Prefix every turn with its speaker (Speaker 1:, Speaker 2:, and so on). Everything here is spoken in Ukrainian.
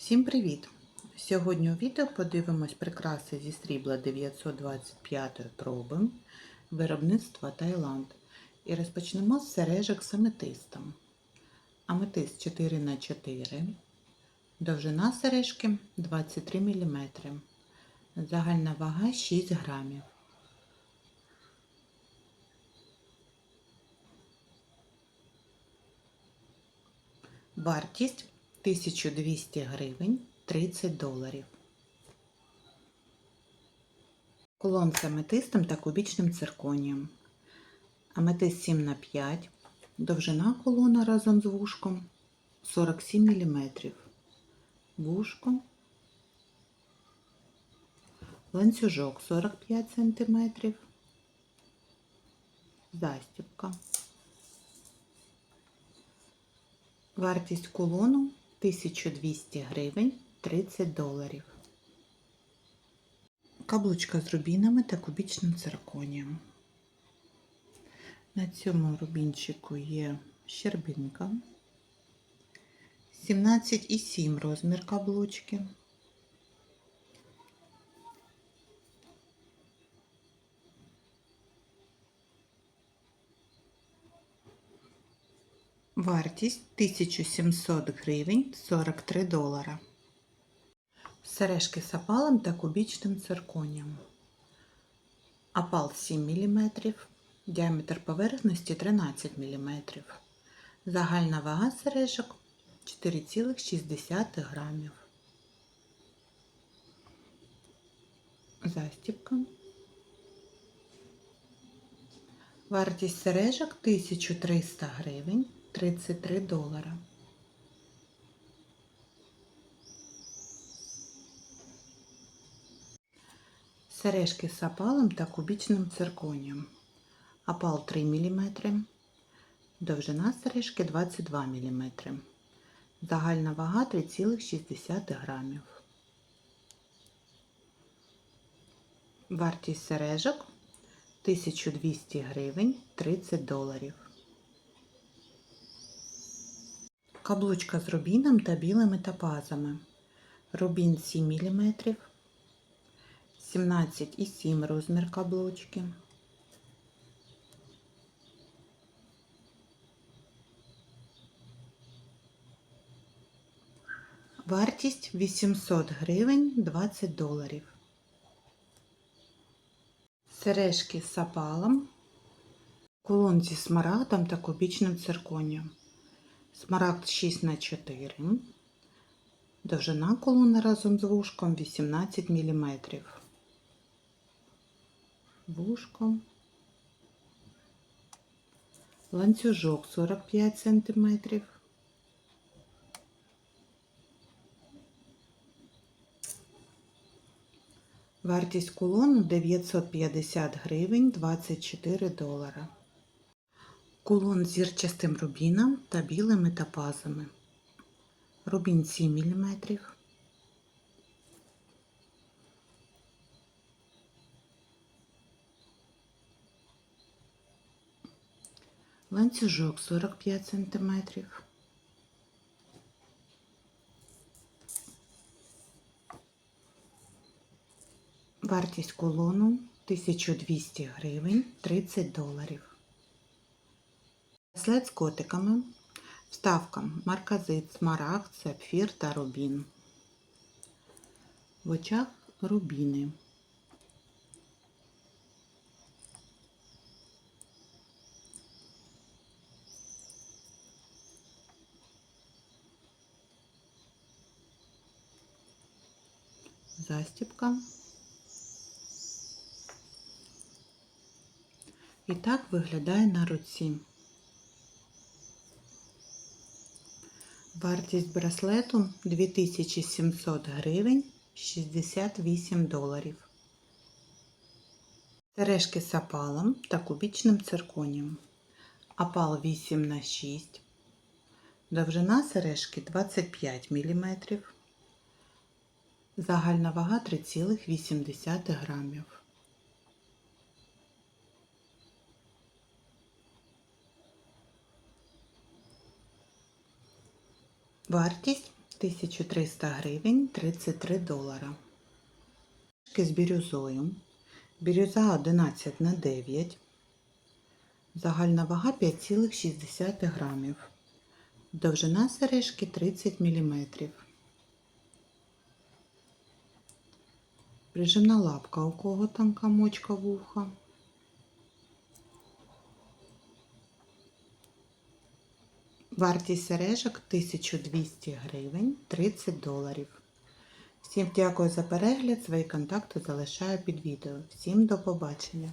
Speaker 1: Всім привіт! Сьогодні у відео подивимось прикраси зі срібла 925 проби виробництва Таїланд. І розпочнемо з сережок з аметистом. Аметист 4х4, довжина сережки 23 мм, загальна вага 6 грамів. Вартість 1200 гривень 30 доларів. Кулон з аметистом та кубічним цирконієм. Аметист 7 на 5 довжина колона разом з вушком 47 мм. Вушко, ланцюжок 45 см, застібка. Вартість кулону 1200 гривень 30 доларів. Каблучка з рубінами та кубічним цирконієм. На цьому рубінчику є щербинка. 17,7 розмір каблучки. Вартість 1700 гривень 43 долара. Сережки з опалом та кубічним цирконієм. Опал 7 мм, діаметр поверхності 13 мм. Загальна вага сережок 4,6 грамів. Застібка. Вартість сережок 1300 гривень 33 долара. Сережки з опалом та кубічним цирконієм. Опал 3 мм. Довжина сережки 22 мм. Загальна вага 3,6 грамів. Вартість сережок 1200 гривень 30 доларів. Каблучка з рубіном та білими топазами. Рубін 7 мм, 17,7 розмір каблучки. Вартість 800 гривень 20 доларів. Сережки з сапалом, кулон зі смарагдом та кубічним цирконієм. Смарагд 6 на 4 Довжина колони разом з вушком 18 мм. Вушко. Ланцюжок 45 см. Вартість кулону 950 гривень 24 долара. Кулон з зірчастим рубіном та білими топазами. Рубін 7 мм. Ланцюжок 45 см. Вартість кулону 1200 гривень 30 доларів. Браслет з котиками. Вставка марказит, смарагд, сапфір та рубін. В очах рубіни. Застіпка. І так виглядає на руці. Вартість браслету 2700 гривень 68 доларів. Сережки з опалом та кубічним цирконієм. Опал 8 на 6 Довжина сережки 25 мм. Загальна вага 3,8 грамів. Вартість 1300 гривень 33 долара. З бірюзою. Бірюза 11 на 9. Загальна вага 5,6 грамів. Довжина сережки 30 мм. Прижимна лапка, у кого тонка мочка вуха. Вартість сережок 1200 гривень 30 доларів. Всім дякую за перегляд. Свої контакти залишаю під відео. Всім до побачення!